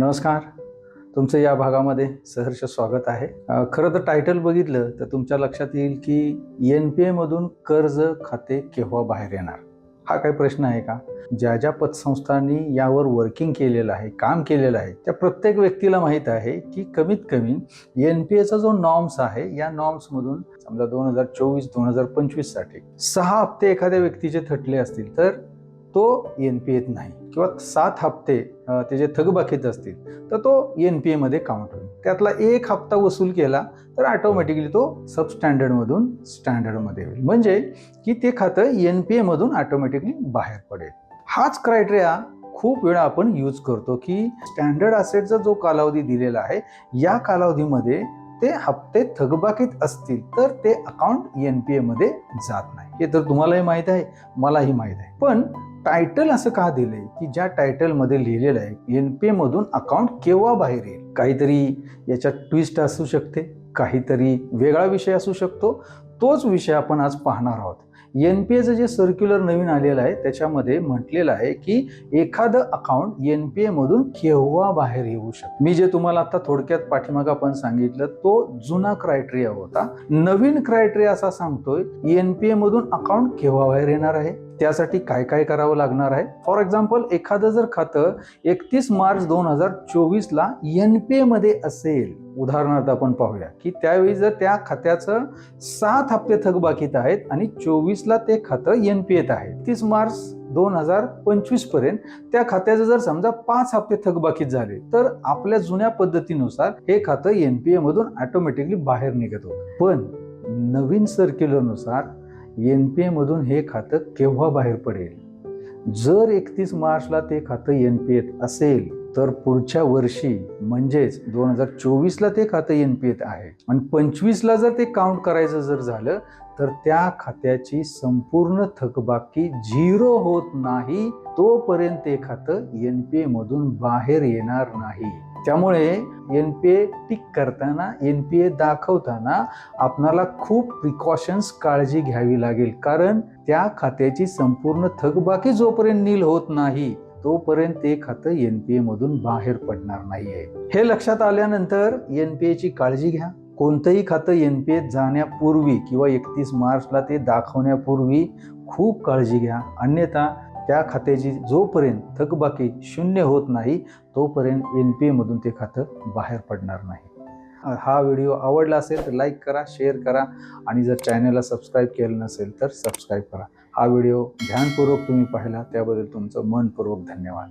नमस्कार. तुमचं या भागामध्ये सहर्ष स्वागत आहे. खरं तर टायटल बघितलं तर तुमच्या लक्षात येईल की एन पी एमधून कर्ज खाते केव्हा बाहेर येणार? हा काही प्रश्न आहे का? ज्या ज्या पतसंस्थांनी यावर वर्किंग केलेलं आहे काम केलेलं आहे त्या प्रत्येक व्यक्तीला माहीत आहे की कमीत कमी एन पी एचा जो नॉर्म्स आहे या नॉर्म्समधून समजा दोन हजार चोवीस दोन हजार पंचवीससाठी सहा हप्ते एखाद्या व्यक्तीचे थटले असतील तर तो एन पी एत नाही. किंवा सात हप्ते त्याचे थकबाकीत असतील तर तो एन पी एमध्ये काउंट होईल. त्यातला एक हप्ता वसूल केला तर ऑटोमॅटिकली तो सबस्टँडर्डमधून स्टँडर्डमध्ये होईल म्हणजे की ते खातं एन पी एमधून ऑटोमॅटिकली बाहेर पडेल. हाच क्रायटेरिया खूप वेळा आपण यूज करतो की स्टँडर्ड असेटचा जो कालावधी दिलेला आहे या कालावधीमध्ये ते हप्ते थकबाकीत असतील तर ते अकाउंट एन पी एमध्ये जात नाही. हे तर तुम्हालाही माहीत आहे मलाही माहीत आहे. पण टायटल असं का दिलंय? की ज्या टायटलमध्ये लिहिलेलं आहे एन पी एमधून अकाउंट केव्हा बाहेर येईल? काहीतरी याच्यात ट्विस्ट असू शकते काहीतरी वेगळा विषय असू शकतो. तोच विषय आपण आज पाहणार आहोत. एन पी एचं जे सर्क्युलर नवीन आलेलं आहे त्याच्यामध्ये म्हटलेलं आहे की एखादं अकाउंट एन पी एमधून केव्हा बाहेर येऊ शकतं? मी जे तुम्हाला आता थोडक्यात पाठीमागं आपण सांगितलं तो जुना क्रायटेरिया होता. नवीन क्रायटेरिया असा सांगतोय एन पी एमधून अकाउंट केव्हा बाहेर येणार आहे? त्यासाठी काय काय करावं लागणार आहे? फॉर एक्झाम्पल एखादं जर खातं एकतीस मार्च दोन हजार चोवीसला एन पी एमध्ये असेल उदाहरणार्थ आपण पाहूया की त्यावेळी जर त्या खात्याचं सात हप्ते थकबाकीत आहेत आणि चोवीसला ते खातं एन पी एत आहे. तीस मार्च दोन हजार पंचवीसपर्यंत त्या खात्याचं जर समजा पाच हप्ते थकबाकीत झाले तर आपल्या जुन्या पद्धतीनुसार हे खातं एन पी एमधून मधून ऑटोमॅटिकली बाहेर निघत होतं. पण नवीन सर्क्युलरनुसार एन पी एमधून मधून हे खातं केव्हा बाहेर पडेल? जर एकतीस मार्चला ते खातं एन पी एत असेल तर पुढच्या वर्षी म्हणजेच दोन हजार चोवीसला ते खातं एन पी एत आहे. आणि पंचवीसला जर ते काउंट करायचं जर झालं तर त्या खात्याची संपूर्ण थकबाकी झिरो होत नाही तोपर्यंत ते खातं एन पी एमधून मधून बाहेर येणार नाही. त्यामुळे एन पी ए टिक करताना एन पी ए दाखवताना आपणाला खूप प्रिकॉशन्स काळजी घ्यावी लागेल. कारण त्या खात्याची संपूर्ण थकबाकी जोपर्यंत नील होत नाही तोपर्यंत ते खातं एन पी ए मधून बाहेर पडणार नाहीये. हे लक्षात आल्यानंतर एन पी एची काळजी घ्या. कोणतंही खातं एन पी एत जाण्यापूर्वी किंवा एकतीस मार्चला ते दाखवण्यापूर्वी खूप काळजी घ्या. अन्यथा त्या खात्याची जोपर्यंत थकबाकी शून्य होत नाही तोपर्यंत एन पी एमधून ते खातं बाहेर पडणार नाही. हा व्हिडिओ आवडला असेल तर लाईक करा शेअर करा आणि जर चॅनलला सबस्क्राईब केलं नसेल तर सबस्क्राईब करा. हा व्हिडिओ ध्यानपूर्वक तुम्ही पाहिला त्याबद्दल तुमचं मनपूर्वक धन्यवाद.